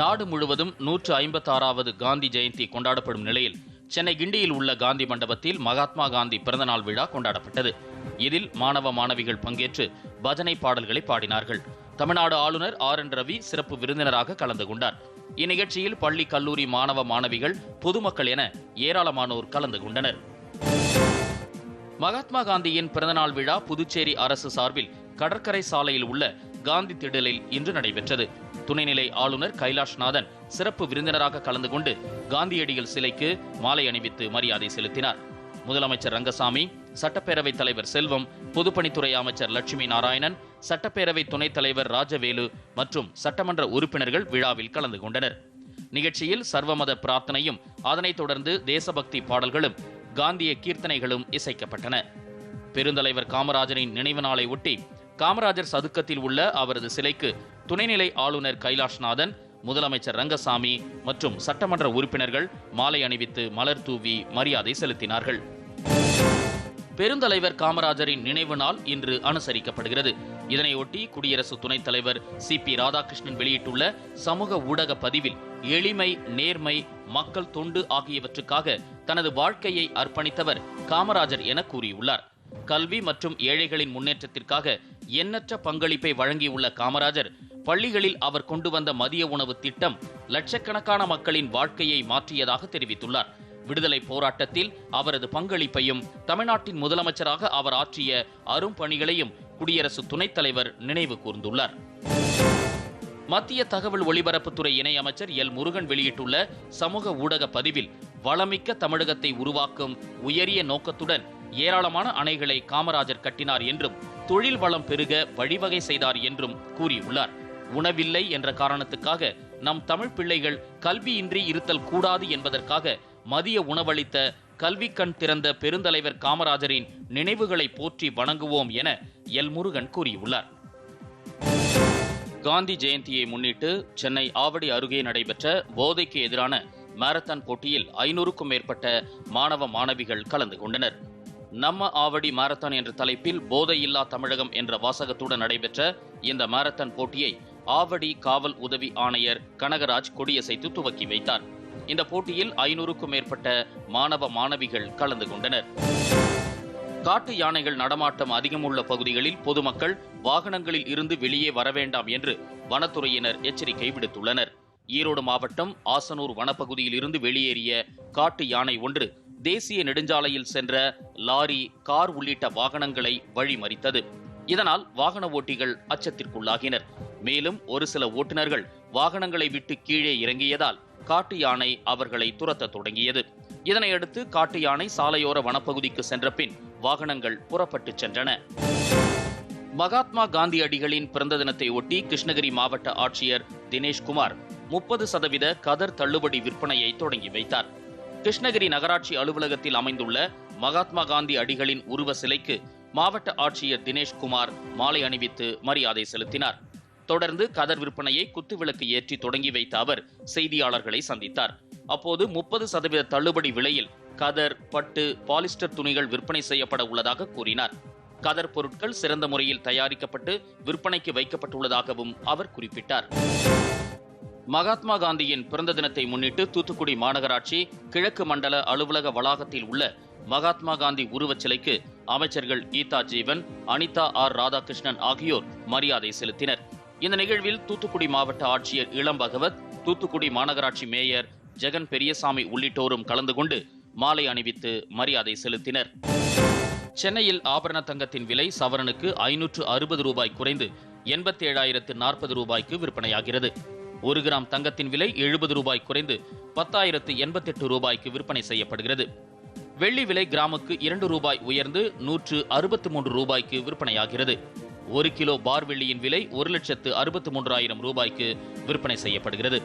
நாடு முழுவதும் நூற்று ஐம்பத்தாறாவது காந்தி ஜெயந்தி கொண்டாடப்படும் நிலையில் சென்னை கிண்டியில் உள்ள காந்தி மண்டபத்தில் மகாத்மா காந்தி பிறந்தநாள் விழா கொண்டாடப்பட்டது. இதில் மாணவ மாணவிகள் பங்கேற்று பஜனை பாடல்களை பாடினார்கள். தமிழ்நாடு ஆளுநர் ஆர் என் ரவி சிறப்பு விருந்தினராக கலந்து கொண்டார். இந்நிகழ்ச்சியில் பள்ளி கல்லூரி மாணவ மாணவிகள் பொதுமக்கள் என ஏராளமானோர் கலந்து கொண்டனர். மகாத்மா காந்தியின் பிறந்தநாள் விழா புதுச்சேரி அரசு சார்பில் கடற்கரை சாலையில் உள்ள காந்தி திடலில் இன்று நடைபெற்றது. துணைநிலை ஆளுநர் கைலாஷ்நாதன் சிறப்பு விருந்தினராக கலந்து கொண்டு காந்தியடிகள் சிலைக்கு மாலை அணிவித்து மரியாதை செலுத்தினார். முதலமைச்சர் ரங்கசாமி சட்டப்பேரவைத் தலைவர் செல்வம் பொதுப்பணித்துறை அமைச்சர் லட்சுமி நாராயணன் சட்டப்பேரவை துணைத் தலைவர் ராஜவேலு மற்றும் சட்டமன்ற உறுப்பினர்கள் விழாவில் கலந்து கொண்டனர். நிகழ்ச்சியில் சர்வமத பிரார்த்தனையும் அதனைத் தொடர்ந்து தேசபக்தி பாடல்களும் காந்திய கீர்த்தனைகளும் இசைக்கப்பட்டன. பெருந்தலைவர் காமராஜரின் நினைவு நாளை ஒட்டி காமராஜர் சதுக்கத்தில் உள்ள அவரது சிலைக்கு துணைநிலை ஆளுநர் கைலாஷ்நாதன் முதலமைச்சர் ரங்கசாமி மற்றும் சட்டமன்ற உறுப்பினர்கள் மாலை அணிவித்து மலர் தூவி மரியாதை செலுத்தினார்கள். பெருந்தலைவர் காமராஜரின் நினைவு நாள் இன்று அனுசரிக்கப்படுகிறது. இதனையொட்டி குடியரசு துணைத் தலைவர் சி. பி. ராதாகிருஷ்ணன் வெளியிட்டுள்ள சமூக ஊடக பதிவில் எளிமை நேர்மை மக்கள் தொண்டு ஆகியவற்றுக்காக தனது வாழ்க்கையை அர்ப்பணித்தவர் காமராஜர் என கூறியுள்ளார். கல்வி மற்றும் ஏழைகளின் முன்னேற்றத்திற்காக எண்ணற்ற பங்களிப்பை வழங்கியுள்ள காமராஜர் பள்ளிகளில் அவர் கொண்டு வந்த மதிய உணவு திட்டம் லட்சக்கணக்கான மக்களின் வாழ்க்கையை மாற்றியதாக தெரிவித்துள்ளார். விடுதலை போராட்டத்தில் அவரது பங்களிப்பையும் தமிழ்நாட்டின் முதலமைச்சராக அவர் ஆற்றிய அரும்பணிகளையும் குடியரசு துணைத் தலைவர் நினைவு கூர்ந்துள்ளார். மத்திய தகவல் ஒலிபரப்புத்துறை இணையமைச்சர் எல். முருகன் வெளியிட்டுள்ள சமூக ஊடக பதிவில் வளமிக்க தமிழகத்தை உருவாக்கும் உயரிய நோக்கத்துடன் ஏராளமான அணைகளை காமராஜர் கட்டினார் என்றும் தொழில் வளம் பெருக வழிவகை செய்தார் என்றும் கூறியுள்ளார். உணவில்லை என்ற காரணத்துக்காக நம் தமிழ் பிள்ளைகள் கல்வியின்றி இருத்தல் கூடாது என்பதற்காக மதிய உணவளித்த கல்வி கண் திறந்த பெருந்தலைவர் காமராஜரின் நினைவுகளை போற்றி வணங்குவோம் என எல். முருகன் கூறியுள்ளார். காந்தி ஜெயந்தியை முன்னிட்டு சென்னை ஆவடி அருகே நடைபெற்ற போதைக்கு எதிரான மாரத்தான் போட்டியில் ஐநூறுக்கும் மேற்பட்ட மாணவ மாணவிகள் கலந்து கொண்டனர். நம்ம ஆவடி மாரத்தான் என்ற தலைப்பில் போதையில்லா தமிழகம் என்ற வாசகத்துடன் நடைபெற்ற இந்த மாரத்தான் போட்டியை ஆவடி காவல் உதவி ஆணையர் கனகராஜ் கொடியசைத்து துவக்கி வைத்தார். இந்த போட்டியில் ஐநூறுக்கும் மேற்பட்ட மாணவ மாணவிகள் கலந்து கொண்டனர். காட்டு யானைகள் நடமாட்டம் அதிகமுள்ள பகுதிகளில் பொதுமக்கள் வாகனங்களில் இருந்து வெளியே வர வேண்டாம் என்று வனத்துறையினர் எச்சரிக்கை விடுத்துள்ளனர். ஈரோடு மாவட்டம் ஆசனூர் வனப்பகுதியில் இருந்து வெளியேறிய காட்டு யானை ஒன்று தேசிய நெடுஞ்சாலையில் சென்ற லாரி கார் உள்ளிட்ட வாகனங்களை வழிமறித்தது. இதனால் வாகன ஓட்டிகள் அச்சத்திற்குள்ளாகினர். மேலும் ஒரு சில ஓட்டுநர்கள் வாகனங்களை விட்டு கீழே இறங்கியதால் காட்டு யானை அவர்களை துரத்த தொடங்கியது. இதனையடுத்து காட்டு யானை சாலையோர வனப்பகுதிக்கு சென்ற பின் வாகனங்கள் புறப்பட்டு சென்றன. மகாத்மா காந்தியடிகளின் பிறந்த தினத்தை ஒட்டி கிருஷ்ணகிரி மாவட்ட ஆட்சியர் தினேஷ்குமார் முப்பது சதவீத கதர் தள்ளுபடி விற்பனையை தொடங்கி வைத்தார். கிருஷ்ணகிரி நகராட்சி அலுவலகத்தில் அமைந்துள்ள மகாத்மா காந்தி அடிகளின் உருவ சிலைக்கு மாவட்ட ஆட்சியர் தினேஷ்குமார் மாலை அணிவித்து மரியாதை செலுத்தினார். தொடர்ந்து கதர் விற்பனையை குத்துவிளக்கு ஏற்றி தொடங்கி வைத்த அவர் செய்தியாளர்களை சந்தித்தார். அப்போது முப்பது சதவீத தள்ளுபடி விலையில் கதர் பட்டு பாலிஸ்டர் துணிகள் விற்பனை செய்யப்பட உள்ளதாக கூறினார். கதர் பொருட்கள் சிறந்த முறையில் தயாரிக்கப்பட்டு விற்பனைக்கு வைக்கப்பட்டுள்ளதாகவும் அவர் குறிப்பிட்டார். மகாத்மா காந்தியின் பிறந்த தினத்தை முன்னிட்டு தூத்துக்குடி மாநகராட்சி கிழக்கு மண்டல அலுவலக வளாகத்தில் உள்ள மகாத்மா காந்தி உருவச் சிலைக்கு அமைச்சர்கள் கீதா ஜீவன் அனிதா ஆர் ராதாகிருஷ்ணன் ஆகியோர் மரியாதை செலுத்தினர். இந்த நிகழ்வில் தூத்துக்குடி மாவட்ட ஆட்சியர் இளம் பகவத் தூத்துக்குடி மாநகராட்சி மேயர் ஜெகன் பெரியசாமி உள்ளிட்டோரும் கலந்து கொண்டு மாலை அணிவித்து மரியாதை செலுத்தினர். சென்னையில் ஆபரண தங்கத்தின் விலை சவரனுக்கு ஐநூற்று அறுபது ரூபாய் குறைந்து எண்பத்தி ஏழாயிரத்து நாற்பது ரூபாய்க்கு விற்பனையாகிறது. ஒரு கிராம் தங்கத்தின் விலை எழுபது ரூபாய் குறைந்து பத்தாயிரத்து எண்பத்தெட்டு ரூபாய்க்கு விற்பனை செய்யப்படுகிறது. வெள்ளி விலை கிராமுக்கு இரண்டு ரூபாய் உயர்ந்து நூற்று அறுபத்து மூன்று ரூபாய்க்கு விற்பனையாகிறது. ஒரு கிலோ பார் வெள்ளியின் விலை ஒரு லட்சத்து அறுபத்து மூன்றாயிரம் ரூபாய்க்கு விற்பனை செய்யப்படுகிறது.